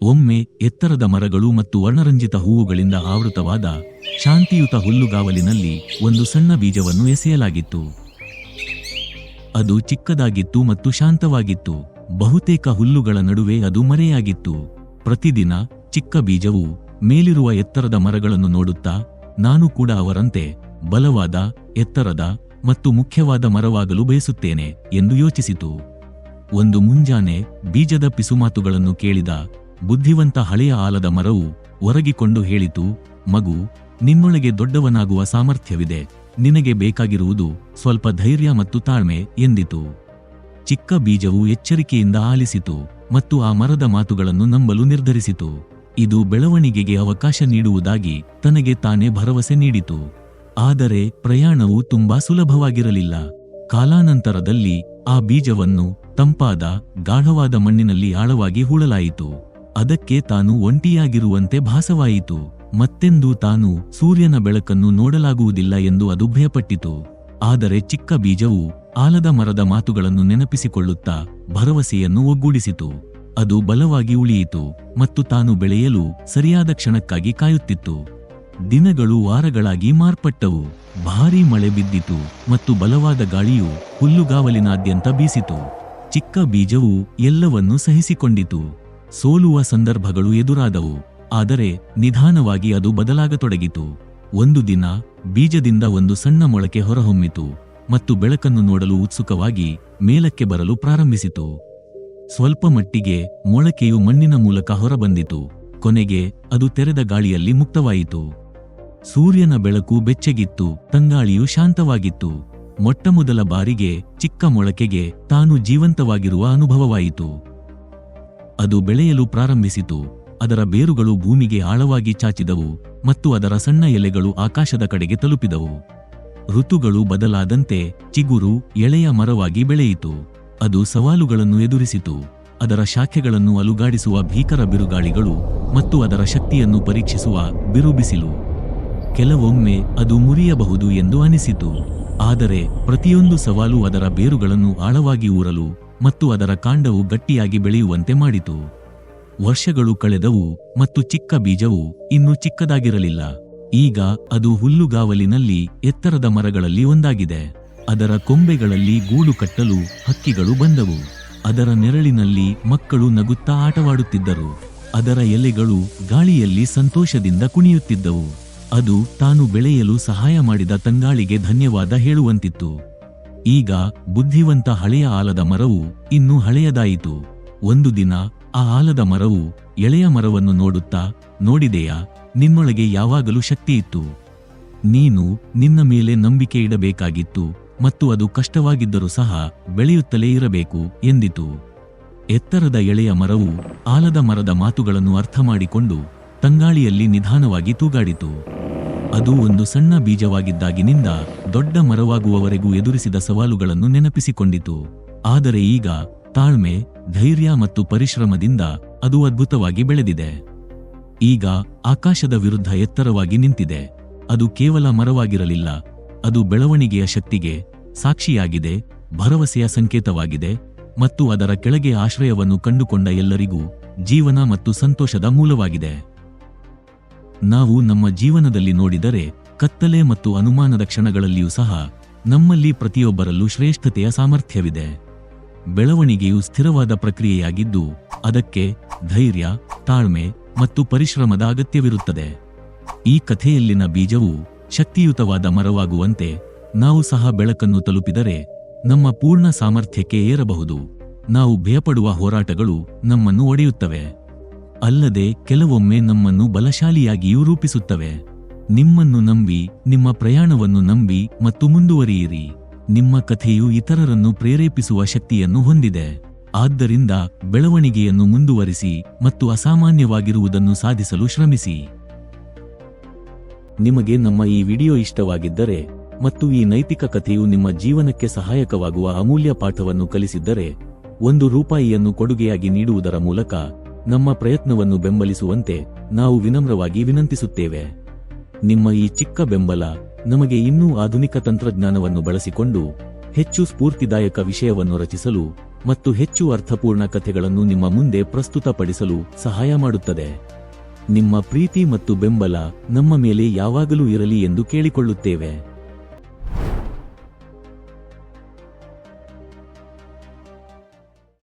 ಒಮ್ಮೆ ಎತ್ತರದ ಮರಗಳು ಮತ್ತು ವರ್ಣರಂಜಿತ ಹೂವುಗಳಿಂದ ಆವೃತವಾದ ಶಾಂತಿಯುತ ಹುಲ್ಲುಗಾವಲಿನಲ್ಲಿ ಒಂದು ಸಣ್ಣ ಬೀಜವನ್ನು ಎಸೆಯಲಾಗಿತ್ತು. ಅದು ಚಿಕ್ಕದಾಗಿತ್ತು ಮತ್ತು ಶಾಂತವಾಗಿತ್ತು. ಬಹುತೇಕ ಹುಲ್ಲುಗಳ ನಡುವೆ ಅದು ಮರೆಯಾಗಿತ್ತು. ಪ್ರತಿದಿನ ಚಿಕ್ಕ ಬೀಜವು ಮೇಲಿರುವ ಎತ್ತರದ ಮರಗಳನ್ನು ನೋಡುತ್ತಾ, ನಾನು ಕೂಡ ಅವರಂತೆ ಬಲವಾದ, ಎತ್ತರದ ಮತ್ತು ಮುಖ್ಯವಾದ ಮರವಾಗಲು ಬಯಸುತ್ತೇನೆ ಎಂದು ಯೋಚಿಸಿತು. ಒಂದು ಮುಂಜಾನೆ ಬೀಜದ ಪಿಸುಮಾತುಗಳನ್ನು ಕೇಳಿದ ಬುದ್ಧಿವಂತ ಹಳೆಯ ಆಲದ ಮರವು ಒರಗಿಕೊಂಡು ಹೇಳಿತು, ಮಗು ನಿನ್ನೊಳಗೆ ದೊಡ್ಡವನಾಗುವ ಸಾಮರ್ಥ್ಯವಿದೆ. ನಿನಗೆ ಬೇಕಾಗಿರುವುದು ಸ್ವಲ್ಪ ಧೈರ್ಯ ಮತ್ತು ತಾಳ್ಮೆ, ಎಂದಿತು. ಚಿಕ್ಕ ಬೀಜವು ಎಚ್ಚರಿಕೆಯಿಂದ ಆಲಿಸಿತು ಮತ್ತು ಆ ಮರದ ಮಾತುಗಳನ್ನು ನಂಬಲು ನಿರ್ಧರಿಸಿತು. ಇದು ಬೆಳವಣಿಗೆಗೆ ಅವಕಾಶ ನೀಡುವುದಾಗಿ ತನಗೆ ತಾನೇ ಭರವಸೆ ನೀಡಿತು. ಆದರೆ ಪ್ರಯಾಣವು ತುಂಬಾ ಸುಲಭವಾಗಿರಲಿಲ್ಲ. ಕಾಲಾನಂತರದಲ್ಲಿ ಆ ಬೀಜವನ್ನು ತಂಪಾದ, ಗಾಢವಾದ ಮಣ್ಣಿನಲ್ಲಿ ಆಳವಾಗಿ ಹೂಳಲಾಯಿತು. ಅದಕ್ಕೆ ತಾನು ಒಂಟಿಯಾಗಿರುವಂತೆ ಭಾಸವಾಯಿತು. ಮತ್ತೆಂದೂ ತಾನು ಸೂರ್ಯನ ಬೆಳಕನ್ನು ನೋಡಲಾಗುವುದಿಲ್ಲ ಎಂದು ಅದು ಭಯಪಟ್ಟಿತು. ಆದರೆ ಚಿಕ್ಕ ಬೀಜವು ಆಲದ ಮರದ ಮಾತುಗಳನ್ನು ನೆನಪಿಸಿಕೊಳ್ಳುತ್ತಾ ಭರವಸೆಯನ್ನು ಒಗ್ಗೂಡಿಸಿತು. ಅದು ಬಲವಾಗಿ ಉಳಿಯಿತು ಮತ್ತು ತಾನು ಬೆಳೆಯಲು ಸರಿಯಾದ ಕ್ಷಣಕ್ಕಾಗಿ ಕಾಯುತ್ತಿತ್ತು. ದಿನಗಳು ವಾರಗಳಾಗಿ ಮಾರ್ಪಟ್ಟವು. ಭಾರೀ ಮಳೆ ಬಿದ್ದಿತು ಮತ್ತು ಬಲವಾದ ಗಾಳಿಯು ಹುಲ್ಲುಗಾವಲಿನಾದ್ಯಂತ ಬೀಸಿತು. ಚಿಕ್ಕ ಬೀಜವು ಎಲ್ಲವನ್ನೂ ಸಹಿಸಿಕೊಂಡಿತು. ಸೋಲುವ ಸಂದರ್ಭಗಳು ಎದುರಾದವು, ಆದರೆ ನಿಧಾನವಾಗಿ ಅದು ಬದಲಾಗತೊಡಗಿತು. ಒಂದು ದಿನ ಬೀಜದಿಂದ ಒಂದು ಸಣ್ಣ ಮೊಳಕೆ ಹೊರಹೊಮ್ಮಿತು ಮತ್ತು ಬೆಳಕನ್ನು ನೋಡಲು ಉತ್ಸುಕವಾಗಿ ಮೇಲಕ್ಕೆ ಬರಲು ಪ್ರಾರಂಭಿಸಿತು. ಸ್ವಲ್ಪ ಮಟ್ಟಿಗೆ ಮೊಳಕೆಯು ಮಣ್ಣಿನ ಮೂಲಕ ಹೊರಬಂದಿತು, ಕೊನೆಗೆ ಅದು ತೆರೆದ ಗಾಳಿಯಲ್ಲಿ ಮುಕ್ತವಾಯಿತು. ಸೂರ್ಯನ ಬೆಳಕು ಬೆಚ್ಚಗಿತ್ತು, ತಂಗಾಳಿಯು ಶಾಂತವಾಗಿತ್ತು. ಮೊಟ್ಟಮೊದಲ ಬಾರಿಗೆ ಚಿಕ್ಕ ಮೊಳಕೆಗೆ ತಾನು ಜೀವಂತವಾಗಿರುವ ಅನುಭವವಾಯಿತು. ಅದು ಬೆಳೆಯಲು ಪ್ರಾರಂಭಿಸಿತು. ಅದರ ಬೇರುಗಳು ಭೂಮಿಗೆ ಆಳವಾಗಿ ಚಾಚಿದವು ಮತ್ತು ಅದರ ಸಣ್ಣ ಎಲೆಗಳು ಆಕಾಶದ ಕಡೆಗೆ ತಲುಪಿದವು. ಋತುಗಳು ಬದಲಾದಂತೆ ಚಿಗುರು, ಎಳೆಯ ಮರವಾಗಿ ಬೆಳೆಯಿತು. ಅದು ಸವಾಲುಗಳನ್ನು ಎದುರಿಸಿತು. ಅದರ ಶಾಖೆಗಳನ್ನು ಅಲುಗಾಡಿಸುವ ಭೀಕರ ಬಿರುಗಾಳಿಗಳು ಮತ್ತು ಅದರ ಶಕ್ತಿಯನ್ನು ಪರೀಕ್ಷಿಸುವ ಬಿರುಬಿಸಿಲು. ಕೆಲವೊಮ್ಮೆ ಅದು ಮುರಿಯಬಹುದು ಎಂದು ಅನಿಸಿತು. ಆದರೆ ಪ್ರತಿಯೊಂದು ಸವಾಲು ಅದರ ಬೇರುಗಳನ್ನು ಆಳವಾಗಿ ಊರಲು ಮತ್ತು ಅದರ ಕಾಂಡವು ಗಟ್ಟಿಯಾಗಿ ಬೆಳೆಯುವಂತೆ ಮಾಡಿತು. ವರ್ಷಗಳು ಕಳೆದವು ಮತ್ತು ಚಿಕ್ಕ ಬೀಜವು ಇನ್ನೂ ಚಿಕ್ಕದಾಗಿರಲಿಲ್ಲ. ಈಗ ಅದು ಹುಲ್ಲುಗಾವಲಿನಲ್ಲಿ ಎತ್ತರದ ಮರಗಳಲ್ಲಿ ಒಂದಾಗಿದೆ. ಅದರ ಕೊಂಬೆಗಳಲ್ಲಿ ಗೂಡು ಕಟ್ಟಲು ಹಕ್ಕಿಗಳು ಬಂದವು. ಅದರ ನೆರಳಿನಲ್ಲಿ ಮಕ್ಕಳು ನಗುತ್ತಾ ಆಟವಾಡುತ್ತಿದ್ದರು. ಅದರ ಎಲೆಗಳು ಗಾಳಿಯಲ್ಲಿ ಸಂತೋಷದಿಂದ ಕುಣಿಯುತ್ತಿದ್ದವು. ಅದು ತಾನು ಬೆಳೆಯಲು ಸಹಾಯ ಮಾಡಿದ ತಂಗಾಳಿಗೆ ಧನ್ಯವಾದ ಹೇಳುವಂತಿತ್ತು. ಈಗ ಬುದ್ಧಿವಂತ ಹಳೆಯ ಆಲದ ಮರವು ಇನ್ನೂ ಹಳೆಯದಾಯಿತು. ಒಂದು ದಿನ ಆ ಆಲದ ಮರವು ಎಳೆಯ ಮರವನ್ನು ನೋಡುತ್ತಾ, ನೋಡಿದೆಯಾ, ನಿನ್ನೊಳಗೆ ಯಾವಾಗಲೂ ಶಕ್ತಿಯಿತ್ತು. ನೀನು ನಿನ್ನ ಮೇಲೆ ನಂಬಿಕೆ ಇಡಬೇಕಾಗಿತ್ತು ಮತ್ತು ಅದು ಕಷ್ಟವಾಗಿದ್ದರೂ ಸಹ ಬೆಳೆಯುತ್ತಲೇ ಇರಬೇಕು ಎಂದಿತು. ಎತ್ತರದ ಎಳೆಯ ಮರವು ಆಲದ ಮರದ ಮಾತುಗಳನ್ನು ಅರ್ಥ ಮಾಡಿಕೊಂಡು ತಂಗಾಳಿಯಲ್ಲಿ ನಿಧಾನವಾಗಿ ತೂಗಾಡಿತು. ಅದು ಒಂದು ಸಣ್ಣ ಬೀಜವಾಗಿದ್ದಾಗಿನಿಂದ ದೊಡ್ಡ ಮರವಾಗುವವರೆಗೂ ಎದುರಿಸಿದ ಸವಾಲುಗಳನ್ನು ನೆನಪಿಸಿಕೊಂಡಿತು. ಆದರೆ ಈಗ ತಾಳ್ಮೆ, ಧೈರ್ಯ ಮತ್ತು ಪರಿಶ್ರಮದಿಂದ ಅದು ಅದ್ಭುತವಾಗಿ ಬೆಳೆದಿದೆ. ಈಗ ಆಕಾಶದ ವಿರುದ್ಧ ಎತ್ತರವಾಗಿ ನಿಂತಿದೆ. ಅದು ಕೇವಲ ಮರವಾಗಿರಲಿಲ್ಲ. ಅದು ಬೆಳವಣಿಗೆಯ ಶಕ್ತಿಗೆ ಸಾಕ್ಷಿಯಾಗಿದೆ, ಭರವಸೆಯ ಸಂಕೇತವಾಗಿದೆ ಮತ್ತು ಅದರ ಕೆಳಗೆ ಆಶ್ರಯವನ್ನು ಕಂಡುಕೊಂಡ ಎಲ್ಲರಿಗೂ ಜೀವನ ಮತ್ತು ಸಂತೋಷದ ಮೂಲವಾಗಿದೆ. ನಾವು ನಮ್ಮ ಜೀವನದಲ್ಲಿ ನೋಡಿದರೆ ಕತ್ತಲೆ ಮತ್ತು ಅನುಮಾನದ ಕ್ಷಣಗಳಲ್ಲಿಯೂ ಸಹ ನಮ್ಮಲ್ಲಿ ಪ್ರತಿಯೊಬ್ಬರಲ್ಲೂ ಶ್ರೇಷ್ಠತೆಯ ಸಾಮರ್ಥ್ಯವಿದೆ. ಬೆಳವಣಿಗೆಯು ಸ್ಥಿರವಾದ ಪ್ರಕ್ರಿಯೆಯಾಗಿದ್ದು ಅದಕ್ಕೆ ಧೈರ್ಯ, ತಾಳ್ಮೆ ಮತ್ತು ಪರಿಶ್ರಮದ ಅಗತ್ಯವಿರುತ್ತದೆ. ಈ ಕಥೆಯಲ್ಲಿನ ಬೀಜವು ಶಕ್ತಿಯುತವಾದ ಮರವಾಗುವಂತೆ ನಾವು ಸಹ ಬೆಳಕನ್ನು ತಲುಪಿದರೆ ನಮ್ಮ ಪೂರ್ಣ ಸಾಮರ್ಥ್ಯಕ್ಕೆ ಏರಬಹುದು. ನಾವು ಭಯಪಡುವ ಹೋರಾಟಗಳು ನಮ್ಮನ್ನು ಒಡೆಯುತ್ತವೆ. ಅಲ್ಲದೆ ಕೆಲವೊಮ್ಮೆ ನಮ್ಮನ್ನು ಬಲಶಾಲಿಯಾಗಿಯೂ ರೂಪಿಸುತ್ತವೆ. ನಿಮ್ಮನ್ನು ನಂಬಿ, ನಿಮ್ಮ ಪ್ರಯಾಣವನ್ನು ನಂಬಿ ಮತ್ತು ಮುಂದುವರಿಯಿರಿ. ನಿಮ್ಮ ಕಥೆಯು ಇತರರನ್ನು ಪ್ರೇರೇಪಿಸುವ ಶಕ್ತಿಯನ್ನು ಹೊಂದಿದೆ. ಆದ್ದರಿಂದ ಬೆಳವಣಿಗೆಯನ್ನು ಮುಂದುವರಿಸಿ ಮತ್ತು ಅಸಾಮಾನ್ಯವಾಗಿರುವುದನ್ನು ಸಾಧಿಸಲು ಶ್ರಮಿಸಿ. ನಿಮಗೆ ನಮ್ಮ ಈ ವಿಡಿಯೋ ಇಷ್ಟವಾಗಿದ್ದರೆ ಮತ್ತು ಈ ನೈತಿಕ ಕಥೆಯು ನಿಮ್ಮ ಜೀವನಕ್ಕೆ ಸಹಾಯಕವಾಗುವ ಅಮೂಲ್ಯ ಪಾಠವನ್ನು ಕಲಿಸಿದ್ದರೆ, ಒಂದು ರೂಪಾಯಿಯನ್ನು ಕೊಡುಗೆಯಾಗಿ ನೀಡುವುದರ ಮೂಲಕ ನಮ್ಮ ಪ್ರಯತ್ನವನ್ನು ಬೆಂಬಲಿಸುವಂತೆ ನಾವು ವಿನಮ್ರವಾಗಿ ವಿನಂತಿಸುತ್ತೇವೆ. ನಿಮ್ಮ ಈ ಚಿಕ್ಕ ಬೆಂಬಲ ನಮಗೆ ಇನ್ನೂ ಆಧುನಿಕ ತಂತ್ರಜ್ಞಾನವನ್ನು ಬಳಸಿಕೊಂಡು ಹೆಚ್ಚು ಸ್ಫೂರ್ತಿದಾಯಕ ವಿಷಯವನ್ನು ರಚಿಸಲು ಮತ್ತು ಹೆಚ್ಚು ಅರ್ಥಪೂರ್ಣ ಕಥೆಗಳನ್ನು ನಿಮ್ಮ ಮುಂದೆ ಪ್ರಸ್ತುತಪಡಿಸಲು ಸಹಾಯ ಮಾಡುತ್ತದೆ. ನಿಮ್ಮ ಪ್ರೀತಿ ಮತ್ತು ಬೆಂಬಲ ನಮ್ಮ ಮೇಲೆ ಯಾವಾಗಲೂ ಇರಲಿ ಎಂದು ಕೇಳಿಕೊಳ್ಳುತ್ತೇವೆ.